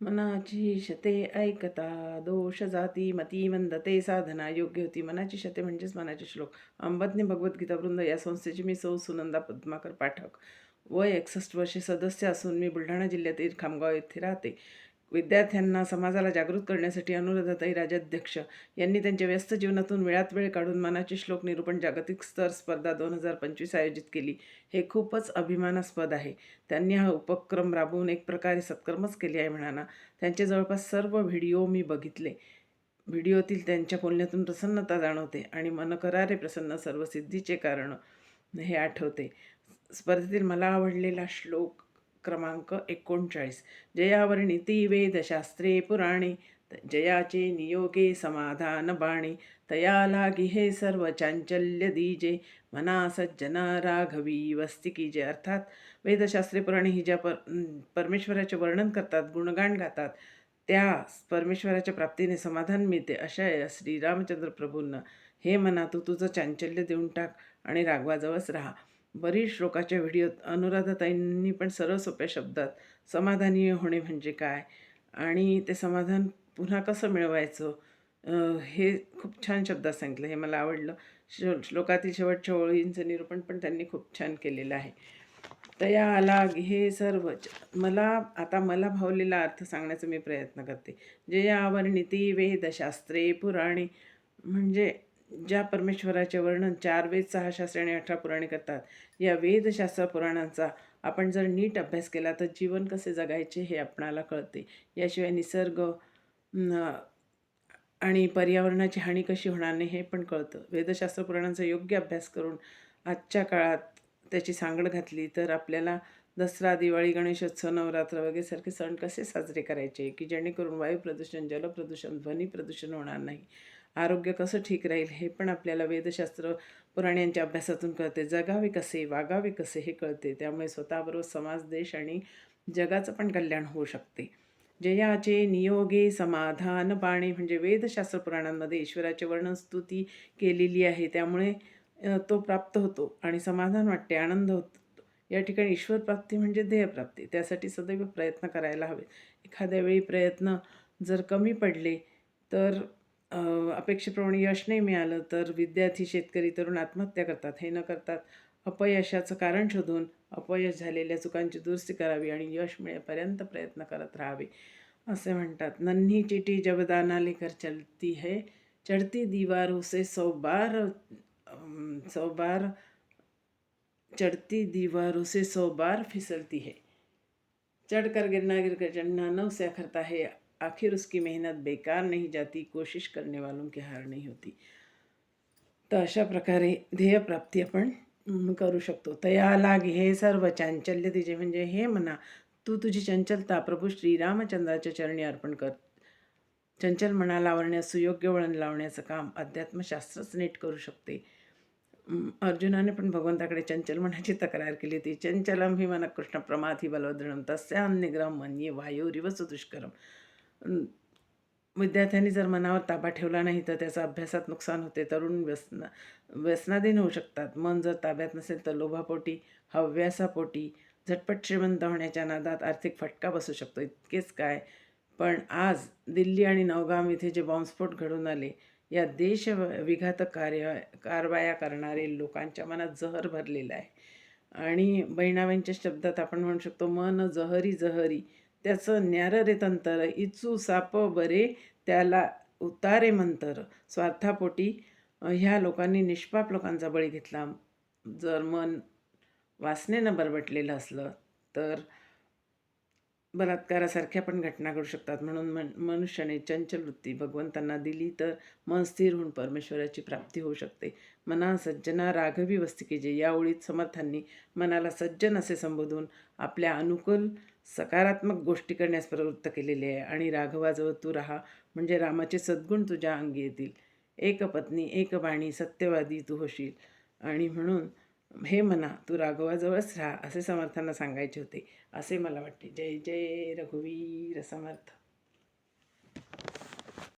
मनाची शते ऐकता दोष जाती मती मंदते साधना योग्य होती. मनाची शते म्हणजेच मनाचे श्लोक. अंबज्ञ भगवद्गीता वृंद या संस्थेची मी सौ सुनंदा पद्माकर पाठक. वय एकसष्ट वर्षे सदस्य असून मी बुलढाणा जिल्ह्यातील खामगाव येथे राहते. विद्यार्थ्यांना समाजाला जागृत करण्यासाठी अनुराधाताई राजाध्यक्ष यांनी त्यांच्या व्यस्त जीवनातून वेळात वेळ काढून मनाचे श्लोक निरूपण जागतिक स्तर स्पर्धा दोन हजार पंचवीस आयोजित केली. हे खूपच अभिमानास्पद आहे. त्यांनी हा उपक्रम राबवून एक प्रकारे सत्कर्मच केले आहे म्हणाना. त्यांचे जवळपास सर्व व्हिडिओ मी बघितले. व्हिडिओतील त्यांच्या बोलण्यातून प्रसन्नता जाणवते आणि मनकरारे प्रसन्न सर्व सिद्धीचे कारण हे आठवते. स्पर्धेतील मला आवडलेला श्लोक क्रमांक एकोणचाळीस. जयावर्णी ती वेदशास्त्रे पुराणे जयाचे नियोगे समाधान बाणे तया लागी हे सर्व चांचल्य दीजे मना सज्जना राघवी वस्ती की जे. अर्थात वेदशास्त्रे पुराणे ही ज्या पर परमेश्वराचे वर्णन करतात गुणगान गातात त्या परमेश्वराच्या प्राप्तीने समाधान मिळते अशा या श्रीरामचंद्र प्रभूंना. हे मना तू तुझं चांचल्य देऊन टाक आणि राघवाजवळच राहा. बरीच श्लोकाच्या व्हिडिओत अनुराधाताईंनी पण सरळ सोप्या शब्दात समाधानी होणे म्हणजे काय? आणि ते समाधान पुन्हा कसं मिळवायचं? हे खूप छान शब्दात सांगितलं हे मला आवडलं. श्लो श्लोकातील शेवटच्या ओळींचं निरूपण पण त्यांनी खूप छान केलेलं आहे. तया आला हे सर्व मला आता मला भावलेला अर्थ सांगण्याचा मी प्रयत्न करते. जे या वर्णिती वेदशास्त्रे पुराणे म्हणजे ज्या परमेश्वराचे वर्णन चार वेद सहा शास्त्रे आणि अठरा पुराणे करतात या वेदशास्त्र पुराणांचा आपण जर नीट अभ्यास केला तर जीवन कसे जगायचे हे आपणाला कळते. याशिवाय निसर्ग आणि पर्यावरणाची हानी कशी होणार नाही हे पण कळतं. वेदशास्त्र पुराणांचा योग्य अभ्यास करून आजच्या काळात त्याची सांगड घातली तर आपल्याला दसरा दिवाळी गणेशोत्सव नवरात्र वगैरे सारखे सण कसे साजरे करायचे? की जेणेकरून वायू प्रदूषण जलप्रदूषण ध्वनी प्रदूषण होणार नाही. आरोग्य कसं ठीक राहील हे पण आपल्याला वेदशास्त्र पुराण्यांच्या अभ्यासातून कळते. जगावे कसे वागावे कसे हे कळते. त्यामुळे स्वतःबरोबर समाज देश आणि जगाचं पण कल्याण होऊ शकते. जयाचे नियोगे समाधान पाणी म्हणजे वेदशास्त्र पुराणांमध्ये ईश्वराचे वर्णन स्तुती केलेली आहे. त्यामुळे तो प्राप्त होतो आणि समाधान वाटते आनंद होतो. या ठिकाणी ईश्वर प्राप्ती म्हणजे ध्येयप्राप्ती त्यासाठी सदैव प्रयत्न करायला हवे. एखाद्या वेळी प्रयत्न जर कमी पडले तर अपेक्षेप्रमाणे यश नाही मिळालं तर विद्यार्थी शेतकरी तरुण आत्महत्या करतात. हे न करतात. अपयशाचं कारण शोधून अपयश झालेल्या चुकांची दुरुस्ती करावी आणि यश मिळेपर्यंत प्रयत्न करत राहावे असे म्हणतात. नन्ही चिटी जबदाना लेकर चलती है चढती दीवार उसे सौ बार सौ बार चढ़ती दीवारों से सौ बार फिसलती है. चढ़कर गिरना गिर कर चढ़ना नौ से अखरता है आखिर उसकी मेहनत बेकार नहीं जाती कोशिश करने वालों की हार नहीं होती। तर अशा प्रकारे ध्येयप्राप्ती आपण करू शकतो. तया लाग हे सर्व चांचल्य तिचे म्हणजे हे म्हणा तू तुझी चंचलता प्रभू श्रीरामचंद्राच्या चरणी अर्पण कर. चंचल मनाला लावण्यास सुयोग्य वळण लावण्याचं काम अध्यात्मशास्त्रच नीट करू शकते. अर्जुनाने पण भगवंताकडे चंचल मनाची तक्रार केली होती. चंचलम ही मन कृष्ण प्रमाथी तस्या तस्यान्यग्रह मन्ये वायुरिवच दुष्करम. विद्यार्थ्यांनी जर मनावर ताबा ठेवला नाही तर त्याचा अभ्यासात नुकसान होते. तरुण व्यसना व्यसनाधीन होऊ शकतात. मन जर ताब्यात नसेल तर लोभापोटी हव्यासापोटी झटपट श्रीमंत होण्याच्या नादात आर्थिक फटका बसू शकतो. इतकेच काय? पण आज दिल्ली आणि नवगाम इथे जे बॉम्बस्फोट घडून आले या देश विघातक कार्य कारवाया करणारे लोकांच्या मनात जहर भरलेलं आहे. आणि बहिणाबाईंच्या शब्दात आपण म्हणू शकतो मन जहरी जहरी त्याचं न्यार रे तंतर इचू साप बरे त्याला उतारे मंतर. स्वार्थापोटी ह्या लोकांनी निष्पाप लोकांचा बळी घेतला. जर मन वासनेनं बरबटलेलं असलं तर बलात्कारासारख्या पण घटना घडू शकतात. म्हणून मन मनुष्याने चंचल वृत्ती भगवंतांना दिली तर मन स्थिर होऊन परमेश्वराची प्राप्ती होऊ शकते. मना सज्जना राघवी वस्तिकेजे या ओळीत समर्थांनी मनाला सज्जन असे संबोधून आपल्या अनुकूल सकारात्मक गोष्टी करण्यास प्रवृत्त केलेले आहे. आणि राघवाजवळ तू राहा म्हणजे रामाचे सद्गुण तुझ्या अंगी येतील. एक पत्नी एक बाणी सत्यवादी तू होशील. आणि म्हणून हे म्हणा तू राघवाजवळच राहा असे समर्थांना सांगायचे होते. असे मला वाटते. जय जय रघुवीर समर्थ.